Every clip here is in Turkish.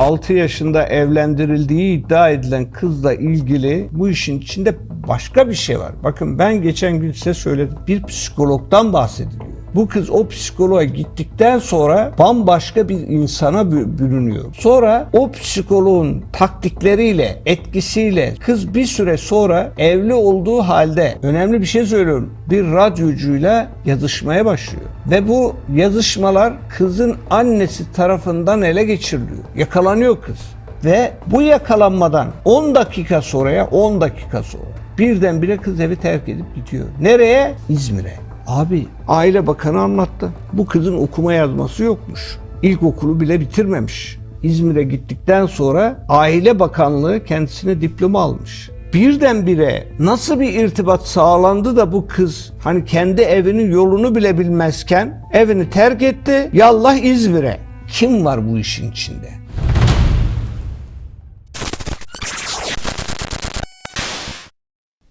6 yaşında evlendirildiği iddia edilen kızla ilgili bu işin içinde başka bir şey var. Bakın ben geçen gün size söyledim. Bir psikologdan bahsediliyor. Bu kız o psikoloğa gittikten sonra bambaşka bir insana bü- bürünüyor. Sonra o psikoloğun taktikleriyle, etkisiyle kız bir süre sonra evli olduğu halde önemli bir şey söylüyorum. Bir radyocuyla yazışmaya başlıyor. Ve bu yazışmalar kızın annesi tarafından ele geçiriliyor. Yakalanıyor kız. Ve bu yakalanmadan 10 dakika sonraya 10 dakika sonra birdenbire kız evi terk edip gidiyor. Nereye? İzmir'e. Abi aile bakanı anlattı. Bu kızın okuma yazması yokmuş. İlkokulu bile bitirmemiş. İzmir'e gittikten sonra Aile Bakanlığı kendisine diploma almış. Birdenbire nasıl bir irtibat sağlandı da bu kız hani kendi evinin yolunu bile bilmezken evini terk etti. Yallah İzmir'e. Kim var bu işin içinde?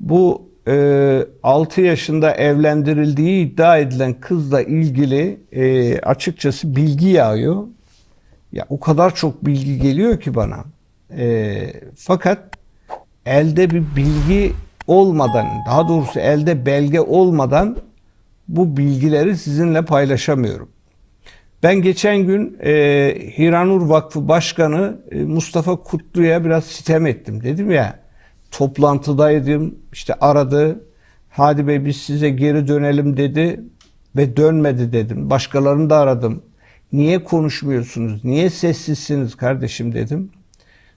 Bu e, 6 yaşında evlendirildiği iddia edilen kızla ilgili e, açıkçası bilgi yağıyor. Ya o kadar çok bilgi geliyor ki bana. E, fakat elde bir bilgi olmadan, daha doğrusu elde belge olmadan bu bilgileri sizinle paylaşamıyorum. Ben geçen gün e, Hiranur Vakfı Başkanı e, Mustafa Kutlu'ya biraz sitem ettim. Dedim ya toplantıdaydım işte aradı. Hadi Bey biz size geri dönelim dedi ve dönmedi dedim. Başkalarını da aradım. Niye konuşmuyorsunuz? Niye sessizsiniz kardeşim dedim.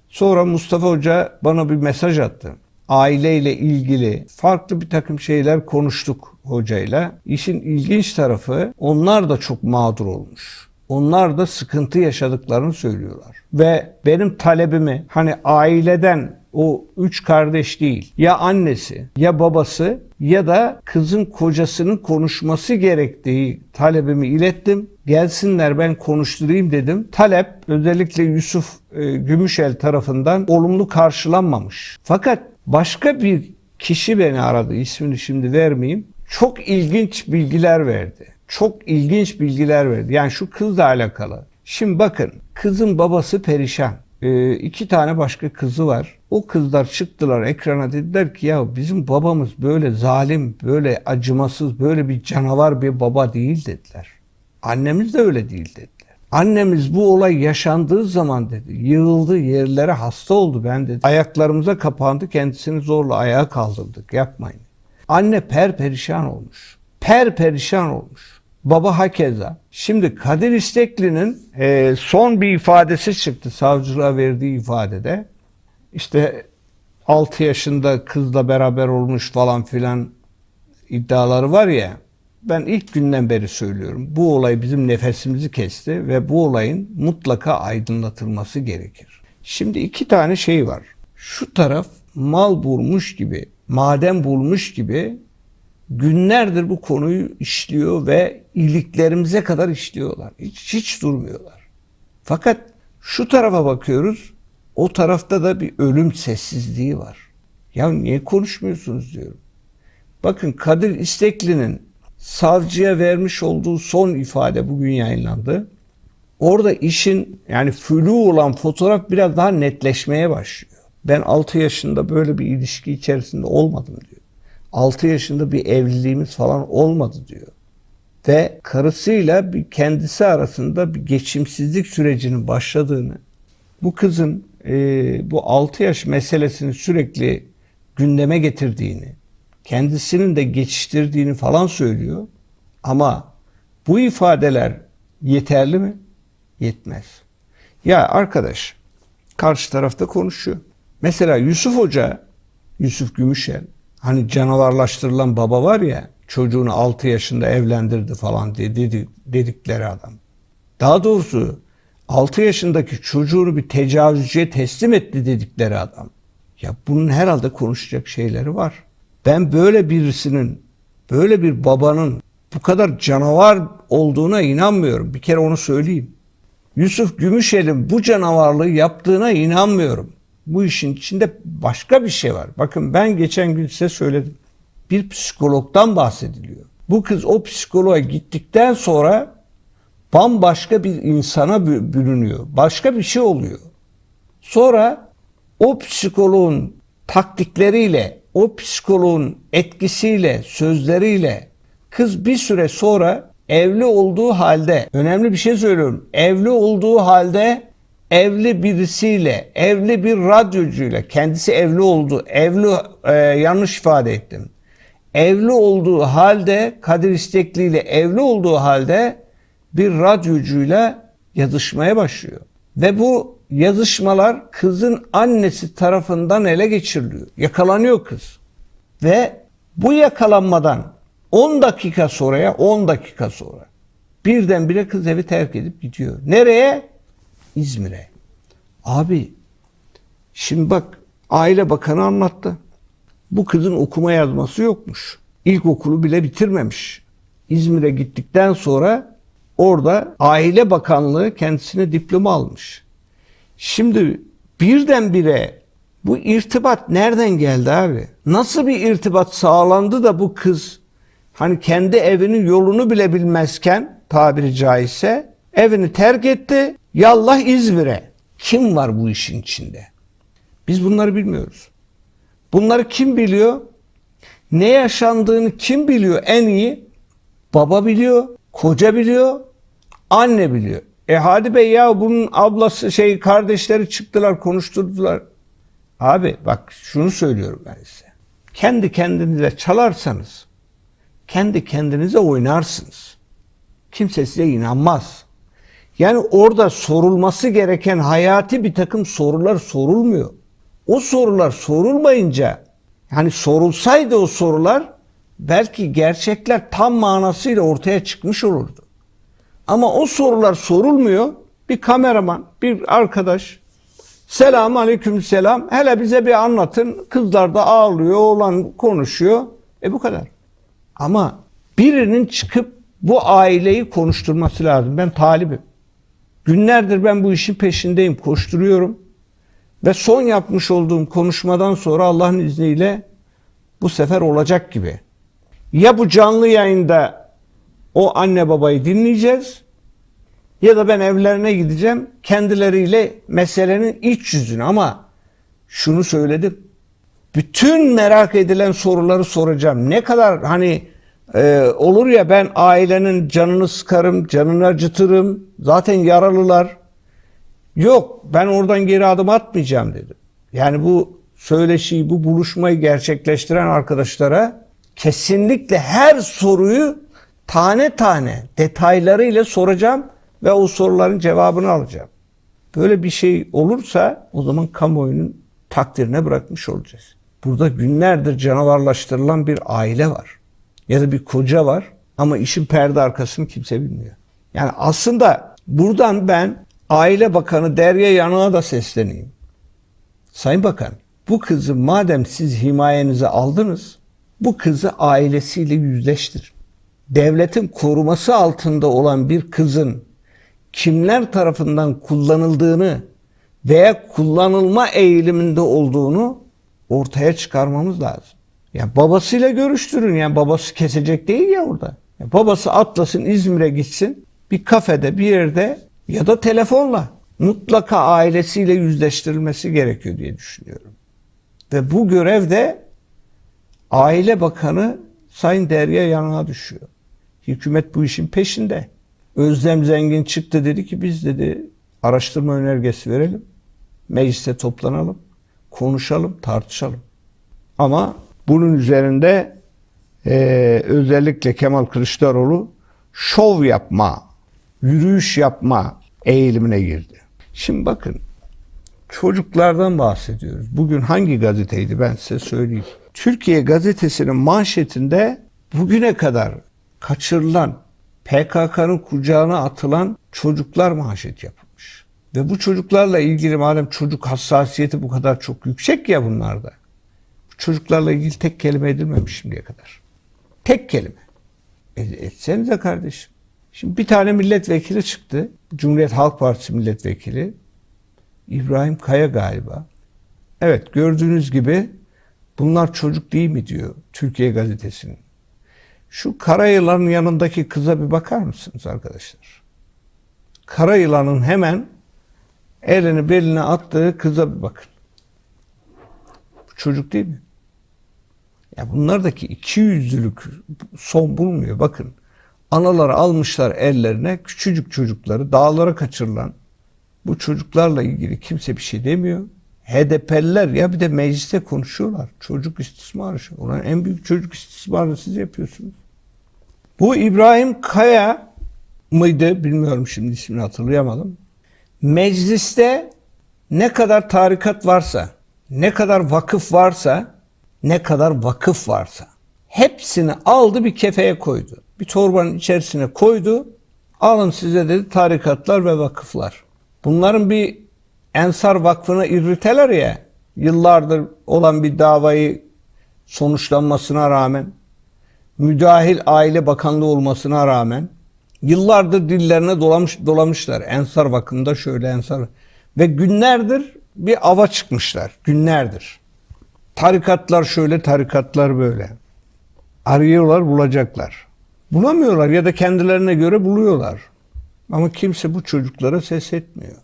Sonra Mustafa Hoca bana bir mesaj attı. Aileyle ilgili farklı bir takım şeyler konuştuk hocayla. İşin ilginç tarafı onlar da çok mağdur olmuş. Onlar da sıkıntı yaşadıklarını söylüyorlar. Ve benim talebimi hani aileden o üç kardeş değil ya annesi ya babası ya da kızın kocasının konuşması gerektiği talebimi ilettim. Gelsinler ben konuşturayım dedim. Talep özellikle Yusuf e, Gümüşel tarafından olumlu karşılanmamış. Fakat başka bir kişi beni aradı. ismini şimdi vermeyeyim. Çok ilginç bilgiler verdi. Çok ilginç bilgiler verdi. Yani şu kızla alakalı. Şimdi bakın kızın babası perişan. Ee, iki tane başka kızı var. O kızlar çıktılar ekrana dediler ki ya bizim babamız böyle zalim, böyle acımasız, böyle bir canavar bir baba değil dediler. Annemiz de öyle değil dediler. Annemiz bu olay yaşandığı zaman dedi yığıldı yerlere hasta oldu ben dedi. Ayaklarımıza kapandı kendisini zorla ayağa kaldırdık yapmayın. Anne per perişan olmuş. Per perişan olmuş. Baba hakeza. Şimdi Kadir İstekli'nin e, son bir ifadesi çıktı savcılığa verdiği ifadede. İşte 6 yaşında kızla beraber olmuş falan filan iddiaları var ya. Ben ilk günden beri söylüyorum. Bu olay bizim nefesimizi kesti ve bu olayın mutlaka aydınlatılması gerekir. Şimdi iki tane şey var. Şu taraf mal bulmuş gibi, maden bulmuş gibi günlerdir bu konuyu işliyor ve iliklerimize kadar işliyorlar. Hiç, hiç durmuyorlar. Fakat şu tarafa bakıyoruz. O tarafta da bir ölüm sessizliği var. Ya niye konuşmuyorsunuz diyorum. Bakın Kadir İstekli'nin savcıya vermiş olduğu son ifade bugün yayınlandı. Orada işin yani flu olan fotoğraf biraz daha netleşmeye başlıyor. Ben 6 yaşında böyle bir ilişki içerisinde olmadım diyor. 6 yaşında bir evliliğimiz falan olmadı diyor. Ve karısıyla bir kendisi arasında bir geçimsizlik sürecinin başladığını, bu kızın e, bu 6 yaş meselesini sürekli gündeme getirdiğini, kendisinin de geçiştirdiğini falan söylüyor. Ama bu ifadeler yeterli mi? Yetmez. Ya arkadaş karşı tarafta konuşuyor. Mesela Yusuf Hoca, Yusuf Gümüşel, hani canavarlaştırılan baba var ya, çocuğunu 6 yaşında evlendirdi falan dedi, dedikleri adam. Daha doğrusu 6 yaşındaki çocuğunu bir tecavüzcüye teslim etti dedikleri adam. Ya bunun herhalde konuşacak şeyleri var. Ben böyle birisinin, böyle bir babanın bu kadar canavar olduğuna inanmıyorum. Bir kere onu söyleyeyim. Yusuf Gümüşel'in bu canavarlığı yaptığına inanmıyorum. Bu işin içinde başka bir şey var. Bakın ben geçen gün size söyledim. Bir psikologdan bahsediliyor. Bu kız o psikoloğa gittikten sonra bambaşka bir insana bürünüyor. Başka bir şey oluyor. Sonra o psikoloğun taktikleriyle, o psikoloğun etkisiyle, sözleriyle kız bir süre sonra evli olduğu halde, önemli bir şey söylüyorum, evli olduğu halde evli birisiyle, evli bir radyocuyla, kendisi evli oldu, evli e, yanlış ifade ettim. Evli olduğu halde, Kadir İstekli ile evli olduğu halde bir radyocuyla yazışmaya başlıyor. Ve bu yazışmalar kızın annesi tarafından ele geçiriliyor. Yakalanıyor kız. Ve bu yakalanmadan 10 dakika sonraya 10 dakika sonra birdenbire kız evi terk edip gidiyor. Nereye? İzmir'e. Abi şimdi bak aile bakanı anlattı. Bu kızın okuma yazması yokmuş. İlkokulu bile bitirmemiş. İzmir'e gittikten sonra orada aile bakanlığı kendisine diploma almış. Şimdi birdenbire bu irtibat nereden geldi abi? Nasıl bir irtibat sağlandı da bu kız hani kendi evinin yolunu bile bilmezken tabiri caizse evini terk etti. Yallah İzmir'e. Kim var bu işin içinde? Biz bunları bilmiyoruz. Bunları kim biliyor? Ne yaşandığını kim biliyor en iyi? Baba biliyor, koca biliyor, anne biliyor. E hadi bey ya bunun ablası şey kardeşleri çıktılar konuşturdular. Abi bak şunu söylüyorum ben size. Kendi kendinize çalarsanız kendi kendinize oynarsınız. Kimse size inanmaz. Yani orada sorulması gereken hayati bir takım sorular sorulmuyor. O sorular sorulmayınca yani sorulsaydı o sorular belki gerçekler tam manasıyla ortaya çıkmış olurdu. Ama o sorular sorulmuyor. Bir kameraman, bir arkadaş selam aleyküm selam hele bize bir anlatın. Kızlar da ağlıyor, oğlan konuşuyor. E bu kadar. Ama birinin çıkıp bu aileyi konuşturması lazım. Ben talibim. Günlerdir ben bu işin peşindeyim, koşturuyorum. Ve son yapmış olduğum konuşmadan sonra Allah'ın izniyle bu sefer olacak gibi. Ya bu canlı yayında o anne babayı dinleyeceğiz ya da ben evlerine gideceğim kendileriyle meselenin iç yüzünü ama şunu söyledim. Bütün merak edilen soruları soracağım. Ne kadar hani e, olur ya ben ailenin canını sıkarım, canını acıtırım. Zaten yaralılar. Yok ben oradan geri adım atmayacağım dedim. Yani bu söyleşiyi, bu buluşmayı gerçekleştiren arkadaşlara kesinlikle her soruyu tane tane detaylarıyla soracağım ve o soruların cevabını alacağım. Böyle bir şey olursa o zaman kamuoyunun takdirine bırakmış olacağız. Burada günlerdir canavarlaştırılan bir aile var. Ya da bir koca var ama işin perde arkasını kimse bilmiyor. Yani aslında buradan ben Aile Bakanı Derya Yanık'a da sesleneyim. Sayın Bakan, bu kızı madem siz himayenize aldınız, bu kızı ailesiyle yüzleştir. Devletin koruması altında olan bir kızın kimler tarafından kullanıldığını veya kullanılma eğiliminde olduğunu ortaya çıkarmamız lazım. Yani babasıyla görüştürün. Yani babası kesecek değil ya orada. Yani babası atlasın İzmir'e gitsin. Bir kafede bir yerde ya da telefonla mutlaka ailesiyle yüzleştirilmesi gerekiyor diye düşünüyorum. Ve bu görev de Aile Bakanı Sayın Derya Yanık'a düşüyor. Hükümet bu işin peşinde. Özlem Zengin çıktı dedi ki biz dedi araştırma önergesi verelim. Mecliste toplanalım. Konuşalım, tartışalım. Ama bunun üzerinde e, özellikle Kemal Kılıçdaroğlu şov yapma, yürüyüş yapma eğilimine girdi. Şimdi bakın çocuklardan bahsediyoruz. Bugün hangi gazeteydi ben size söyleyeyim. Türkiye gazetesinin manşetinde bugüne kadar kaçırılan PKK'nın kucağına atılan çocuklar manşet yapılmış. Ve bu çocuklarla ilgili madem çocuk hassasiyeti bu kadar çok yüksek ya bunlarda. Çocuklarla ilgili tek kelime edilmemiş şimdiye kadar. Tek kelime. E, etsenize kardeşim. Şimdi bir tane milletvekili çıktı. Cumhuriyet Halk Partisi milletvekili. İbrahim Kaya galiba. Evet gördüğünüz gibi bunlar çocuk değil mi diyor Türkiye Gazetesi'nin. Şu kara yılanın yanındaki kıza bir bakar mısınız arkadaşlar? Kara yılanın hemen elini beline attığı kıza bir bakın. Bu çocuk değil mi? Ya bunlardaki iki yüzlülük son bulmuyor. Bakın analar almışlar ellerine küçücük çocukları dağlara kaçırılan bu çocuklarla ilgili kimse bir şey demiyor. HDP'liler ya bir de mecliste konuşuyorlar. Çocuk istismarı. Ulan en büyük çocuk istismarını siz yapıyorsunuz. Bu İbrahim Kaya mıydı bilmiyorum şimdi ismini hatırlayamadım. Mecliste ne kadar tarikat varsa, ne kadar vakıf varsa, ne kadar vakıf varsa hepsini aldı bir kefeye koydu. Bir torbanın içerisine koydu. Alın size dedi tarikatlar ve vakıflar. Bunların bir Ensar Vakfı'na irriteler ya yıllardır olan bir davayı sonuçlanmasına rağmen müdahil aile bakanlığı olmasına rağmen yıllardır dillerine dolamış, dolamışlar. Ensar Vakfı'nda şöyle Ensar ve günlerdir bir ava çıkmışlar. Günlerdir. Tarikatlar şöyle, tarikatlar böyle. Arıyorlar, bulacaklar. Bulamıyorlar ya da kendilerine göre buluyorlar. Ama kimse bu çocuklara ses etmiyor.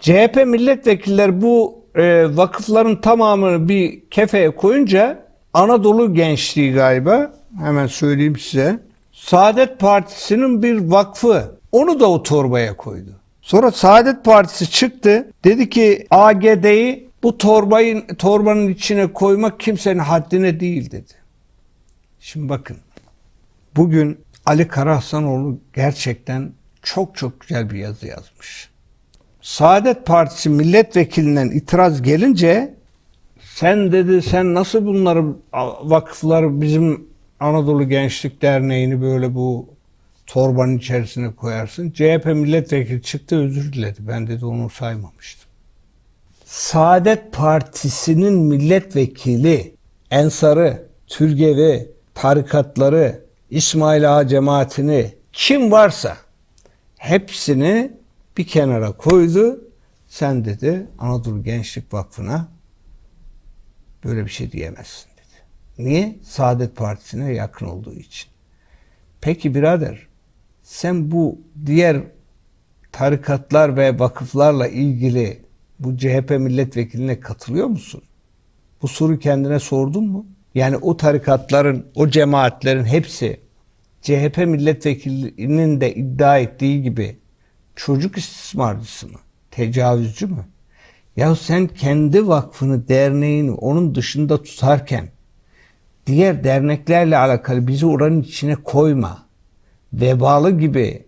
CHP milletvekiller bu e, vakıfların tamamını bir kefeye koyunca Anadolu Gençliği galiba hemen söyleyeyim size. Saadet Partisi'nin bir vakfı onu da o torbaya koydu. Sonra Saadet Partisi çıktı. Dedi ki AGD'yi bu torbayın torbanın içine koymak kimsenin haddine değil dedi. Şimdi bakın. Bugün Ali Karahsanoğlu gerçekten çok çok güzel bir yazı yazmış. Saadet Partisi milletvekilinden itiraz gelince sen dedi sen nasıl bunları vakıfları bizim Anadolu Gençlik Derneği'ni böyle bu torbanın içerisine koyarsın. CHP milletvekili çıktı özür diledi. Ben dedi onu saymamıştım. Saadet Partisi'nin milletvekili Ensar'ı, Türgevi, tarikatları, İsmail Ağa cemaatini kim varsa hepsini bir kenara koydu. Sen dedi Anadolu Gençlik Vakfı'na böyle bir şey diyemezsin dedi. Niye? Saadet Partisi'ne yakın olduğu için. Peki birader sen bu diğer tarikatlar ve vakıflarla ilgili bu CHP milletvekiline katılıyor musun? Bu soru kendine sordun mu? Yani o tarikatların, o cemaatlerin hepsi CHP milletvekilinin de iddia ettiği gibi çocuk istismarcısı mı? Tecavüzcü mü? Ya sen kendi vakfını, derneğini onun dışında tutarken diğer derneklerle alakalı bizi oranın içine koyma. Vebalı gibi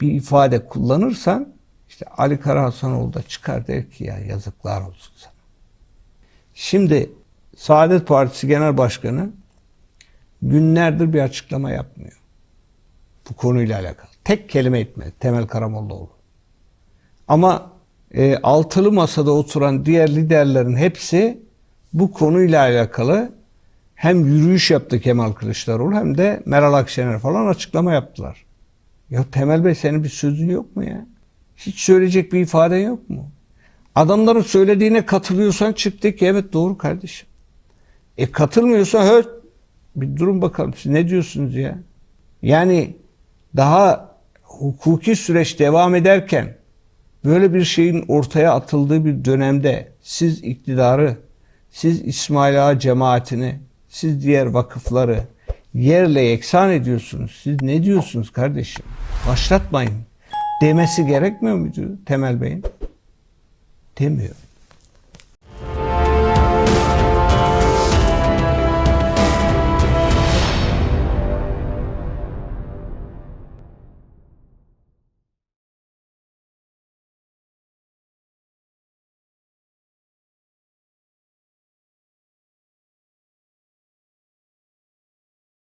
bir ifade kullanırsan işte Ali Karahasanoğlu da çıkar der ki ya yazıklar olsun sana. Şimdi Saadet Partisi Genel Başkanı günlerdir bir açıklama yapmıyor. Bu konuyla alakalı. Tek kelime etmedi Temel Karamollaoğlu. Ama e, altılı masada oturan diğer liderlerin hepsi bu konuyla alakalı hem yürüyüş yaptı Kemal Kılıçdaroğlu hem de Meral Akşener falan açıklama yaptılar. Ya Temel Bey senin bir sözün yok mu ya? Hiç söyleyecek bir ifaden yok mu? Adamların söylediğine katılıyorsan çıktık evet doğru kardeşim. E katılmıyorsan höt bir durun bakalım siz ne diyorsunuz ya? Yani daha hukuki süreç devam ederken böyle bir şeyin ortaya atıldığı bir dönemde siz iktidarı, siz İsmail Ağa cemaatini, siz diğer vakıfları yerle yeksan ediyorsunuz. Siz ne diyorsunuz kardeşim? Başlatmayın demesi gerekmiyor muydu Temel Bey'in? Demiyor.